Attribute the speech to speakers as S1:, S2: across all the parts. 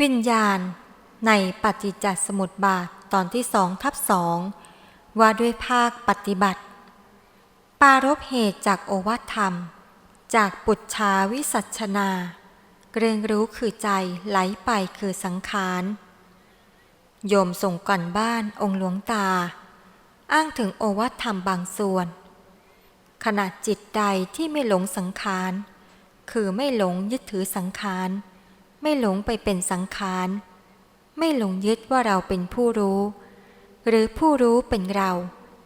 S1: วิญญาณ ในปฏิจจสมุทบาทตอนที่สองทับสองว่าด้วยภาคปฏิบัติ ปารบเหตุจากโอวัตธรรม จากปุจชาวิสัชนาเกรงรู้คือใจไหลไปคือสังขารโยมส่งก่อนบ้านองค์หลวงตา อ้างถึงโอวัตธรรมบางส่วน ขณะจิตใดที่ไม่หลงสังขาร คือไม่หลงยึดถือสังขาร ไม่หลงไปเป็นสังขาร ไม่หลงยึดว่าเราเป็นผู้รู้ หรือผู้รู้เป็นเรา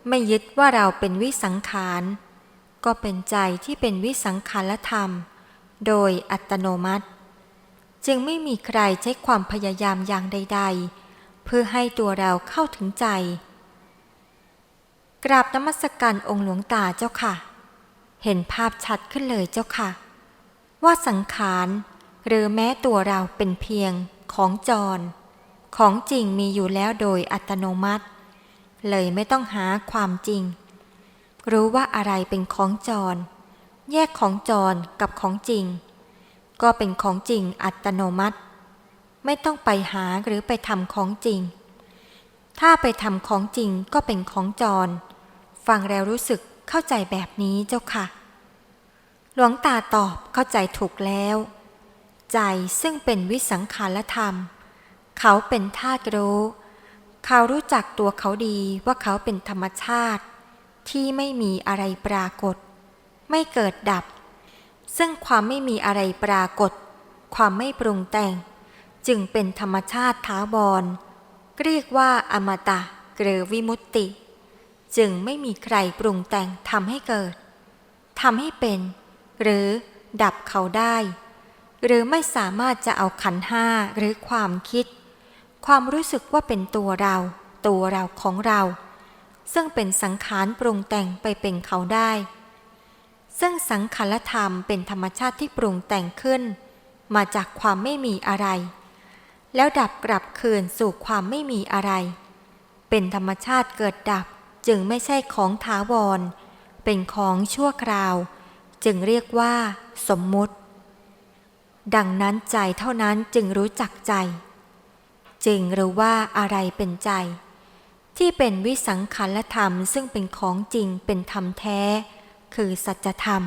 S1: ไม่ยึดว่าเราเป็นวิสังขาร ก็เป็นใจที่เป็นวิสังขารธรรม โดยอัตโนมัติ จึงไม่มีใครใช้ความพยายามอย่างใด ๆ เพื่อให้ตัวเราเข้าถึงใจ กราบนมัสการองค์หลวงตาเจ้าค่ะ เห็นภาพชัดขึ้นเลยเจ้าค่ะ ว่าสังขาร หรือแม้ตัวเราเป็นเพียงของจร ของจริงมีอยู่แล้วโดยอัตโนมัติ เลยไม่ต้องหาความจริง รู้ว่าอะไรเป็นของจร แยกของจรกับของจริง ก็เป็นของจริงอัตโนมัติ ไม่ต้องไปหาหรือไปทำของจริง ถ้าไปทำของจริงก็เป็นของจร ฟังแล้วรู้สึกเข้าใจแบบนี้เจ้าค่ะ หลวงตาตอบเข้าใจถูกแล้ว ใจซึ่งเป็นวิสังขารธรรม เขาเป็นธาตุรู้ เขารู้จักตัวเขาดีว่าเขาเป็นธรรมชาติ ที่ไม่มีอะไรปรากฏ ไม่เกิดดับ ซึ่งความไม่มีอะไรปรากฏ ความไม่ปรุงแต่ง จึงเป็นธรรมชาติท้าวรเรียกว่าอมตะหรือวิมุตติ จึงไม่มีใครปรุงแต่งทำให้เกิดทำให้เป็น หรือดับเขาได้ หรือไม่สามารถจะเอาขันห้าหรือความคิด ความรู้สึกว่าเป็นตัวเรา ตัวเราของเรา ซึ่งเป็นสังขารปรุงแต่งไปเป็นเขาได้ ซึ่งสังขารธรรมเป็นธรรมชาติที่ปรุงแต่งขึ้น มาจากความไม่มีอะไร แล้วดับกลับคืนสู่ความไม่มีอะไร เป็นธรรมชาติเกิดดับจึงไม่ใช่ของถาวร เป็นของชั่วคราว จึงเรียกว่า สมมุติ ดังนั้นใจเท่านั้นจึงรู้จักใจ จึงรู้ว่าอะไรเป็นใจ ที่เป็นวิสังขารธรรมซึ่งเป็นของจริงเป็นธรรมแท้ คือสัจธรรม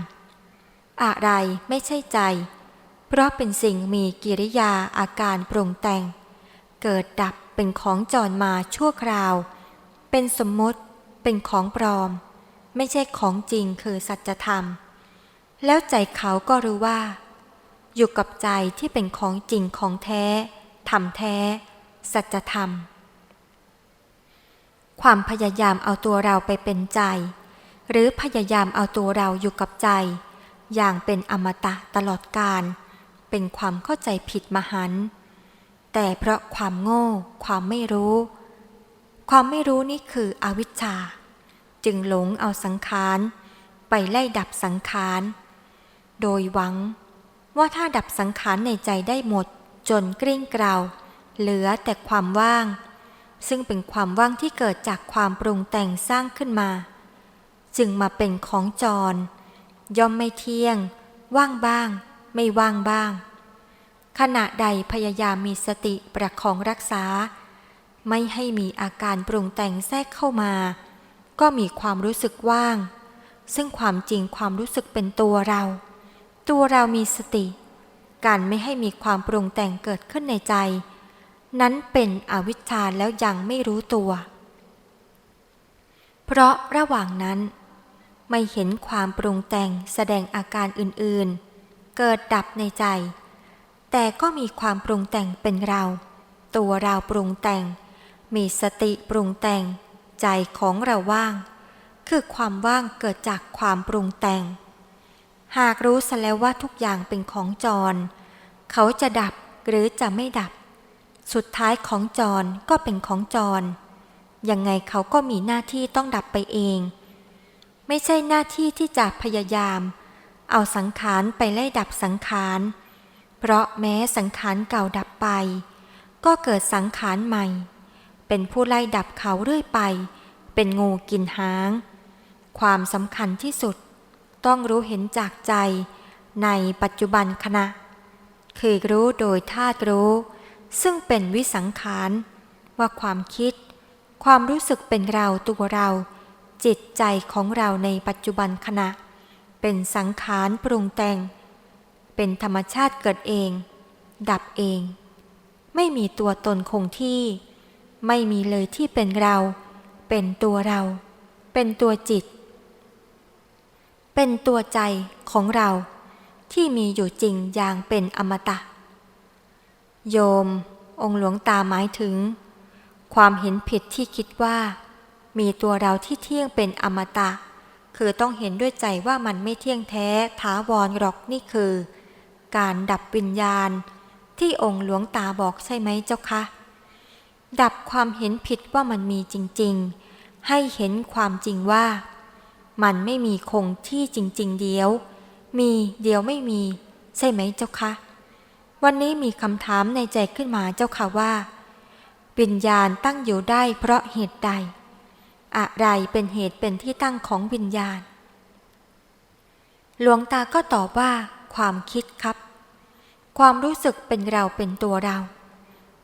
S1: อะไรไม่ใช่ใจ เพราะเป็นสิ่งมีกิริยาอาการปรุงแต่ง เกิดดับเป็นของจรมาชั่วคราว เป็นสมมติเป็นของปลอม ไม่ใช่ของจริงคือสัจธรรม แล้วใจเขาก็รู้ว่า อยู่กับใจที่เป็นของจริงของแท้ธรรมแท้ สัจธรรม ความพยายามเอาตัวเราไปเป็นใจ หรือพยายามเอาตัวเราอยู่กับใจ อย่างเป็นอมตะตลอดกาลเป็นความเข้าใจผิดมหันต์แต่เพราะความโง่ ความไม่รู้ ความไม่รู้นี่คืออวิชชา จึงหลงเอาสังขาร ไปไล่ดับสังขาร โดยหวัง ว่าถ้าดับสังขารในใจได้หมด จนกริ้งเกลาเหลือแต่ความว่าง ซึ่งเป็นความว่างที่เกิดจากความปรุงแต่งสร้างขึ้นมา จึงมาเป็นของจร ย่อมไม่เที่ยง ว่างบ้าง ไม่ว่างบ้าง ขณะใดพยายามมีสติประคองรักษา ไม่ให้มีอาการปรุงแต่งแทรกเข้ามา ก็มีความรู้สึกว่าง ซึ่งความจริงความรู้สึกเป็นตัวเรา ตัวเรามีสติ การไม่ให้มีความปรุงแต่งเกิดขึ้นในใจ นั้นเป็นอวิชชาแล้วยังไม่รู้ตัว เพราะระหว่างนั้น ไม่เห็นความปรุงแต่งแสดงอาการอื่นๆ เกิดดับในใจ แต่ก็มีความปรุงแต่งเป็นเรา ตัวเราปรุงแต่ง มีสติปรุงแต่ง ใจของเราว่าง คือความว่างเกิดจากความปรุงแต่ง หากรู้ซะแล้วว่าทุกอย่างเป็นของจร เขาจะดับหรือจะไม่ดับ สุดท้ายของจรก็เป็นของจร ยังไงเขาก็มีหน้าที่ต้องดับไปเอง ไม่ใช่หน้าที่ที่จะพยายาม เอาสังขารไปไล่ดับสังขาร เพราะแม้สังขารเก่าดับไป ก็เกิดสังขารใหม่ เป็นผู้ไล่ดับเขาเรื่อยไป เป็นงูกินหาง ความสำคัญที่สุด ต้องรู้เห็นจากใจในปัจจุบันขณะ คือรู้โดยธาตุรู้ ซึ่งเป็นวิสังขาร ว่าความคิด ความรู้สึกเป็นเราตัวเรา จิตใจของเราในปัจจุบันขณะ เป็นสังขารปรุงแต่ง เป็นธรรมชาติเกิดเอง ดับเอง ไม่มีตัวตนคงที่ ไม่มีเลยที่เป็นเรา เป็นตัวเรา เป็นตัวจิต เป็นตัวใจของเราที่มีอยู่จริงอย่างเป็นอมตะ โยม องค์หลวงตาหมายถึง ความเห็นผิดที่คิดว่า มีตัวเราที่เที่ยงเป็นอมตะ คือต้องเห็นด้วยใจว่ามันไม่เที่ยงแท้ถาวรหรอกนี่คือ การดับวิญญาณ ที่องค์หลวงตาบอกใช่ไหมเจ้าคะดับความเห็นผิดว่ามันมีจริง ๆ ให้เห็นความจริงว่า มันไม่มีคงที่จริง ๆ เดียว มีเดียวไม่มี ใช่ไหมเจ้าคะ วันนี้มีคำถามในใจขึ้นมาเจ้าค่ะว่าวิญญาณตั้งอยู่ได้เพราะเหตุใด อะไรเป็นเหตุเป็นที่ตั้งของวิญญาณ หลวงตาก็ตอบว่า ความคิดครับ ความรู้สึกเป็นเราเป็นตัวเรา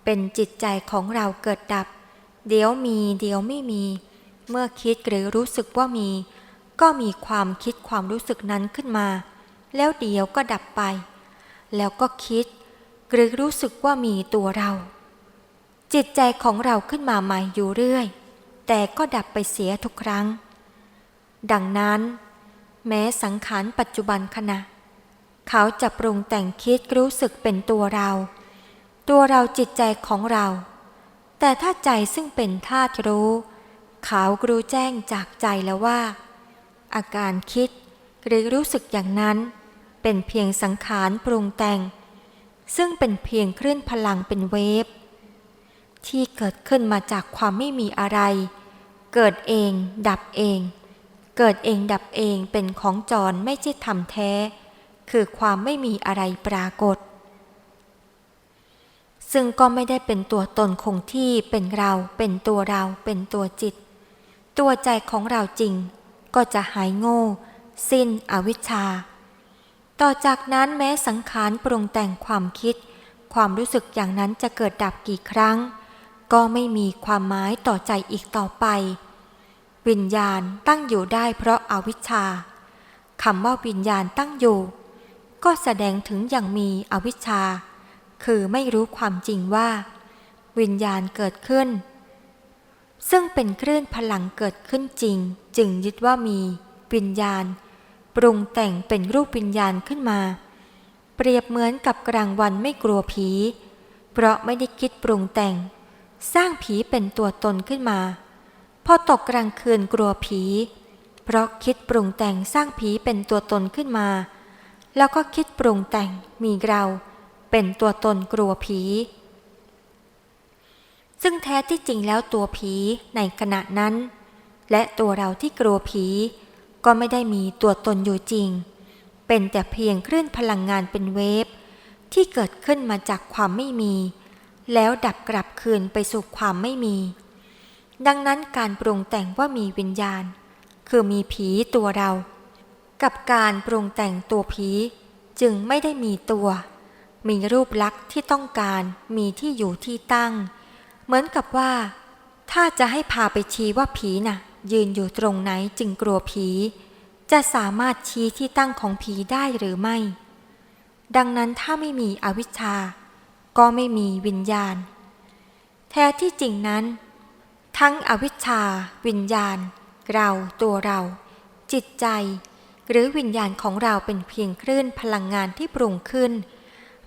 S1: เป็นจิตใจของเราเกิดดับ เดี๋ยวมีเดี๋ยวไม่มี เมื่อคิดหรือรู้สึกว่ามี ก็มีความคิดความรู้สึกนั้นขึ้นมา แล้วเดียวก็ดับไป แล้วก็คิด หรือรู้สึกว่ามีตัวเรา จิตใจของเราขึ้นมาใหม่อยู่เรื่อย แต่ก็ดับไปเสียทุกครั้ง ดังนั้น แม้สังขารปัจจุบันขณะ เขาจะปรุงแต่งคิดรู้สึกเป็นตัวเรา ตัวเราจิตใจของเรา แต่ถ้าใจซึ่งเป็นธาตุรู้ เขารู้แจ้งจากใจแล้วว่า อาการคิด หรือรู้สึกอย่างนั้น เป็นเพียงสังขารปรุงแต่ง ซึ่งเป็นเพียงคลื่นพลังเป็นเวฟที่เกิดขึ้นมาจากความไม่มีอะไร เกิดเอง ดับเอง เกิดเองดับเองเป็นของจรไม่ใช่ทำแท้ คือความไม่มีอะไรปรากฏ ซึ่งก็ไม่ได้เป็นตัวตนคงที่เป็นเรา เป็นตัวเรา เป็นตัวจิต ตัวใจของเราจริง ก็จะหายโง่ สิ้นอวิชชา ต่อจากนั้นแม้สังขารปรุงแต่งความคิด ความรู้สึกอย่างนั้นจะเกิดดับกี่ครั้ง ก็ไม่มีความหมายต่อใจอีกต่อไป วิญญาณตั้งอยู่ได้เพราะอาวิชชาคำว่าวิญญาณตั้งอยู่ ก็แสดงถึงอย่างมีอวิชชา คือไม่รู้ความจริงว่า วิญญาณเกิดขึ้น ซึ่งเป็นคลื่นพลังเกิดขึ้นจริง จึงยึดว่ามีวิญญาณ ปรุงแต่งเป็นรูปวิญญาณขึ้นมา เปรียบเหมือนกับกลางวันไม่กลัวผี เพราะไม่ได้คิดปรุงแต่ง สร้างผีเป็นตัวตนขึ้นมาพอตกกลางคืนกลัวผี เพราะคิดปรุงแต่งสร้างผีเป็นตัวตนขึ้นมา แล้วก็คิดปรุงแต่งมีเรา เป็นตัวตนกลัวผี ซึ่งแท้ที่จริงแล้วตัวผีในขณะนั้น และตัวเราที่กลัวผี ก็ไม่ได้มีตัวตนอยู่จริง เป็นแต่เพียงคลื่นพลังงานเป็นเวฟที่เกิดขึ้นมาจากความไม่มี แล้วดับกลับคืนไปสู่ความไม่มี ดังนั้นการปรุงแต่งว่ามีวิญญาณ คือมีผีตัวเรา กับการปรุงแต่งตัวผีจึงไม่ได้มีตัว มีรูปลักษณ์ที่ต้องการมีที่อยู่ที่ตั้ง เหมือนกับว่า ถ้าจะให้พาไปชี้ว่าผีน่ะ ยืนอยู่ตรงไหนจึงกลัวผี จะสามารถชี้ที่ตั้งของผีได้หรือไม่ ดังนั้นถ้าไม่มีอวิชชา ก็ไม่มีวิญญาณ แท้ที่จริงนั้น ทั้งอวิชชา วิญญาณ เราตัวเรา จิตใจ หรือวิญญาณของเราเป็นเพียงคลื่นพลังงานที่ปรุงขึ้น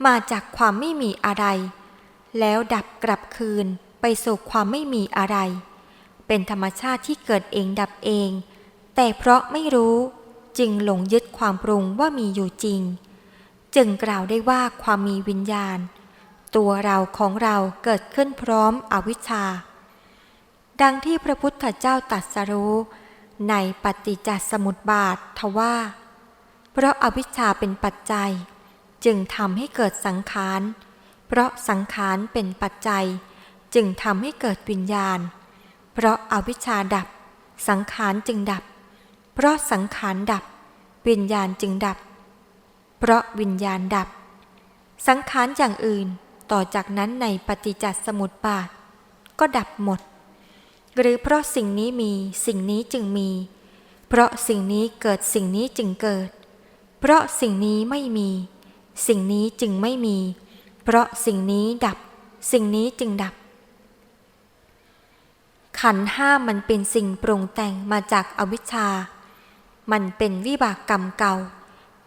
S1: มาจากความไม่มีอะไรแล้วดับกลับคืน ไปสู่ความไม่มีอะไร เป็นธรรมชาติที่เกิดเองดับเอง แต่เพราะไม่รู้จึงหลงยึดความปรุงว่ามีอยู่จริง จึงกล่าวได้ว่าความมีวิญญาณ ตัวเราของเราเกิดขึ้นพร้อมอวิชชา ดังที่พระพุทธเจ้าตรัสรู้ในปฏิจจสมุปบาททว่า เพราะอาวิชชาเป็นปัจจัย จึงทำให้เกิดสังขาร เพราะสังขารเป็นปัจจัย จึงทำให้เกิดวิญญาณ เพราะอาวิชชาดับ สังขารจึงดับ เพราะสังขารดับ วิญญาณจึงดับ เพราะวิญญาณดับ สังขารอย่างอื่นต่อจากนั้นในปฏิจจสมุปบาท ก็ดับหมด หรือเพราะสิ่งนี้มีสิ่งนี้จึงมี เพราะสิ่งนี้เกิดสิ่งนี้จึงเกิด เพราะสิ่งนี้ไม่มี สิ่งนี้จึงไม่มี เพราะสิ่งนี้ดับ สิ่งนี้จึงดับ ขันห้ามันเป็นสิ่งปรุงแต่งมาจากอวิชชา มันเป็นวิบากกรรมเก่า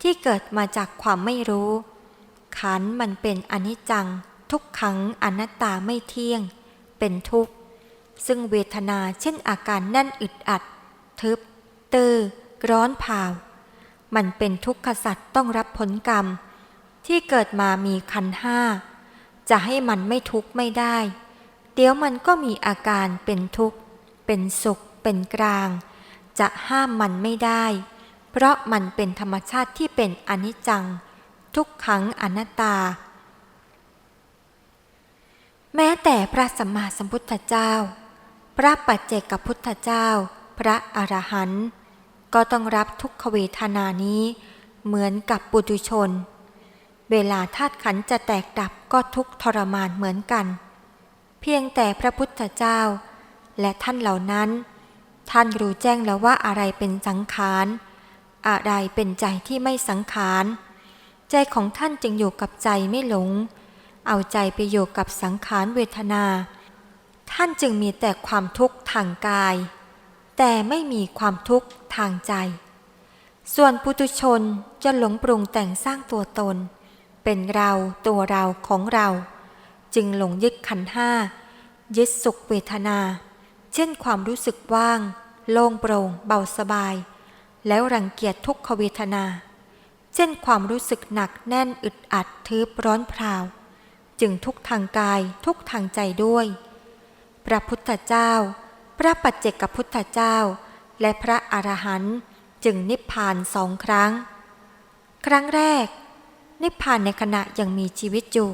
S1: ที่เกิดมาจากความไม่รู้ ขันมันเป็นอนิจจัง ทุกขังอนัตตาไม่เที่ยง เป็นทุกข์ ซึ่งเวทนาเช่นอาการแน่นอึดอัด ทึบ ตื้อ ร้อนเผามันเป็นทุกขสัตว์ต้องรับผลกรรม ที่เกิดมามีขันห้า จะให้มันไม่ทุกข์ไม่ได้ เดี๋ยวมันก็มีอาการเป็นทุกข์ เป็นสุข เป็นกลาง จะห้ามมันไม่ได้ เพราะมันเป็นธรรมชาติที่เป็นอนิจจัง ทุกขังอนัตตา แม้แต่พระสัมมาสัมพุทธเจ้า พระปัจเจกพุทธเจ้า พระอรหันต์ก็ต้องรับทุกขเวทนานี้ เหมือนกับปุถุชน เวลาธาตุขันจะแตกดับก็ทุกขทรมานเหมือนกัน เพียงแต่พระพุทธเจ้า และท่านเหล่านั้น ท่านรู้แจ้งแล้วว่าอะไรเป็นสังขารอะไรเป็นใจที่ไม่สังขารใจของท่านจึงอยู่กับใจไม่หลง เอาใจไปอยู่กับสังขารเวทนา ท่านจึงมีแต่ความทุกข์ทางกาย แต่ไม่มีความทุกข์ทางใจ ส่วนปุตุชนจะหลงปรุงแต่งสร้างตัวตน เป็นเราตัวเราของเรา จึงหลงยึดขันห้า ยึดสุขเวทนา เช่นความรู้สึกว่าง โล่งโปร่ง เบาสบาย แล้วรังเกียจทุกขเวทนา เช่นความรู้สึกหนักแน่นอึดอัดทึบร้อนพราว จึงทุกทางกายทุกทางใจด้วย พระพุทธเจ้า พระปัจเจกพุทธเจ้า และพระอรหันต์จึงนิพพานสองครั้ง ครั้งแรก นิพพานในขณะยังมีชีวิตอยู่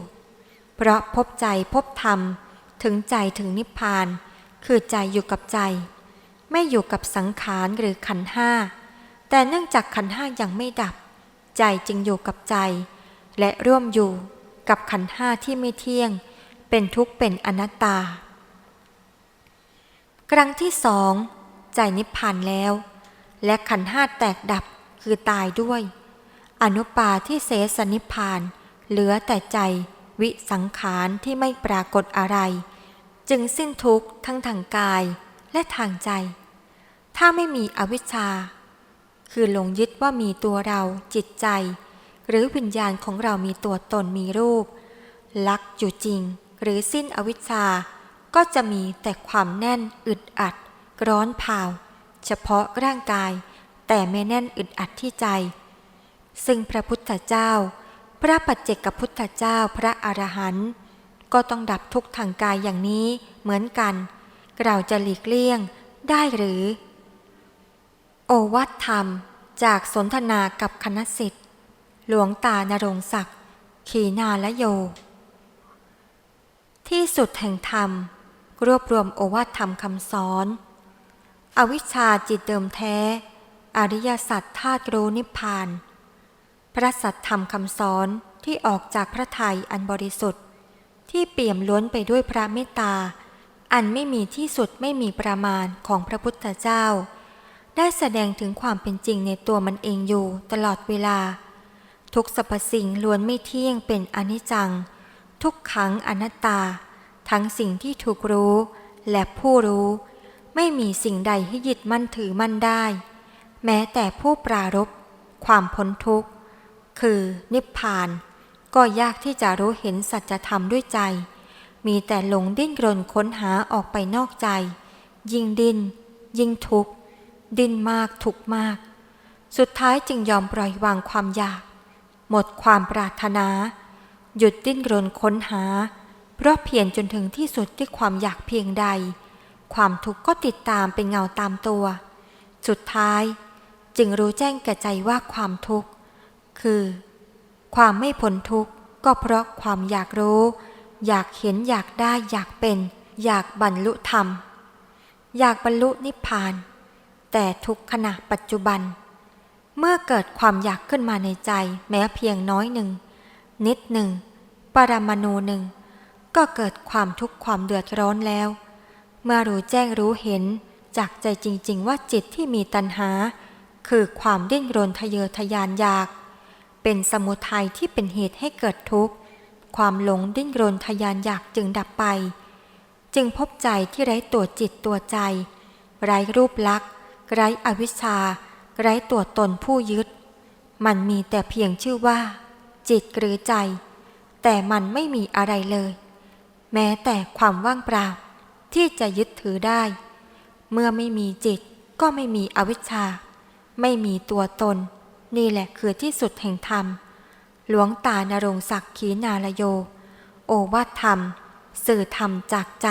S1: เพราะพบใจพบธรรม ถึงใจถึงนิพพาน คือใจอยู่กับใจ ไม่อยู่กับสังขารหรือขันห้า แต่เนื่องจากขันห้ายังไม่ดับ ใจจึงอยู่กับใจ และร่วมอยู่กับขันห้าที่ไม่เที่ยง เป็นทุกข์เป็นอนัตตา ครั้งที่สองใจนิพพานแล้ว และขันห้าแตกดับคือตายด้วย อนุปาที่เสสนิพพาน เหลือแต่ใจ วิสังขารที่ไม่ปรากฏอะไร จึงสิ้นทุกข์ทั้งทางกายและทางใจ ถ้าไม่มีอวิชชา คือหลงยึดว่ามีตัวเราจิตใจ หรือวิญญาณของเรามีตัวตนมีรูป ลักอยู่จริง หรือสิ้นอวิชชา ก็จะมีแต่ความแน่นอึดอัด ร้อนเผาเฉพาะร่างกาย แต่ไม่แน่นอึดอัดที่ใจ ซึ่งพระพุทธเจ้า ระปัจเจกพุทธเจ้าพระอรหันต์ก็ต้องดับทุกข์ทางกายอย่างนี้เหมือนกัน เราจะหลีกเลี่ยงได้หรือ โอวัตธรรมจากสนทนากับคณะสิทธิ์ หลวงตานรงศักดิ์ ขีนาละโย ที่สุดแห่งธรรม รวบรวมโอวาทธรรมคำสอน อวิชชาจิตเดิมแท้ อริยสัจธาตุรู้นิพพาน พระสัจธรรมคำสอนที่ออกจากพระทัยอันบริสุทธิ์ ที่เปี่ยมล้นไปด้วยพระเมตตา อันไม่มีที่สุดไม่มีประมาณของพระพุทธเจ้า ได้แสดงถึงความเป็นจริงในตัวมันเองอยู่ตลอดเวลา ทุกสรรพสิ่งล้วนไม่เที่ยงเป็นอนิจจัง ทุกขังอนัตตา ทั้งสิ่งที่ถูกรู้และผู้รู้ ไม่มีสิ่งใดให้ยึดมั่นถือมั่นได้ แม้แต่ผู้ปรารบความพ้นทุกข์ คือนิพพาน ก็ยากที่จะรู้เห็นสัจธรรมด้วยใจ มีแต่หลงดิ้นรนค้นหาออกไปนอกใจ ยิ่งดิ้นยิ่งทุกข์ดิ้นมากทุกข์มาก สุดท้ายจึงยอมปล่อยวางความอยาก หมดความปรารถนา หยุดดิ้นรนค้นหา เพราะเพียรจนถึงที่สุดด้วยความอยากเพียงใด ความทุกข์ก็ติดตามเป็นเงาตามตัว สุดท้ายจึงรู้แจ้งแก่ใจว่าความทุกข์ คือ ความไม่พ้นทุกข์ก็เพราะความอยากรู้ อยากเห็นอยากได้อยากเป็น อยากบรรลุธรรม อยากบรรลุนิพพาน แต่ทุกขณะปัจจุบัน เมื่อเกิดความอยากขึ้นมาในใจแม้เพียงน้อยหนึ่ง นิดหนึ่ง ปรมาณูหนึ่ง ก็เกิดความทุกข์ความเดือดร้อนแล้ว เมื่อรู้แจ้งรู้เห็นจากใจจริง ๆ ว่าจิตที่มีตัณหา คือความดิ้นรนทะเยอทะยานอยาก เป็นสมุทัยที่เป็นเหตุให้เกิดทุกข์ ความหลงดิ้นรนทะยานอยากจึงดับไป จึงพบใจที่ไร้ตัวจิตตัวใจ ไร้รูปลักษณ์ ไร้อวิชชา ไร้ตัวตนผู้ยึด มันมีแต่เพียงชื่อว่า จิตหรือใจ แต่มันไม่มีอะไรเลย แม้แต่ความว่างเปล่า ที่จะยึดถือได้ เมื่อไม่มีจิตก็ไม่มีอวิชชา ไม่มีตัวตน นี่แหละคือที่สุดแห่งธรรม หลวงตานรงศักดิ์ขีนาลโย โอวาทธรรม สื่อธรรมจากใจ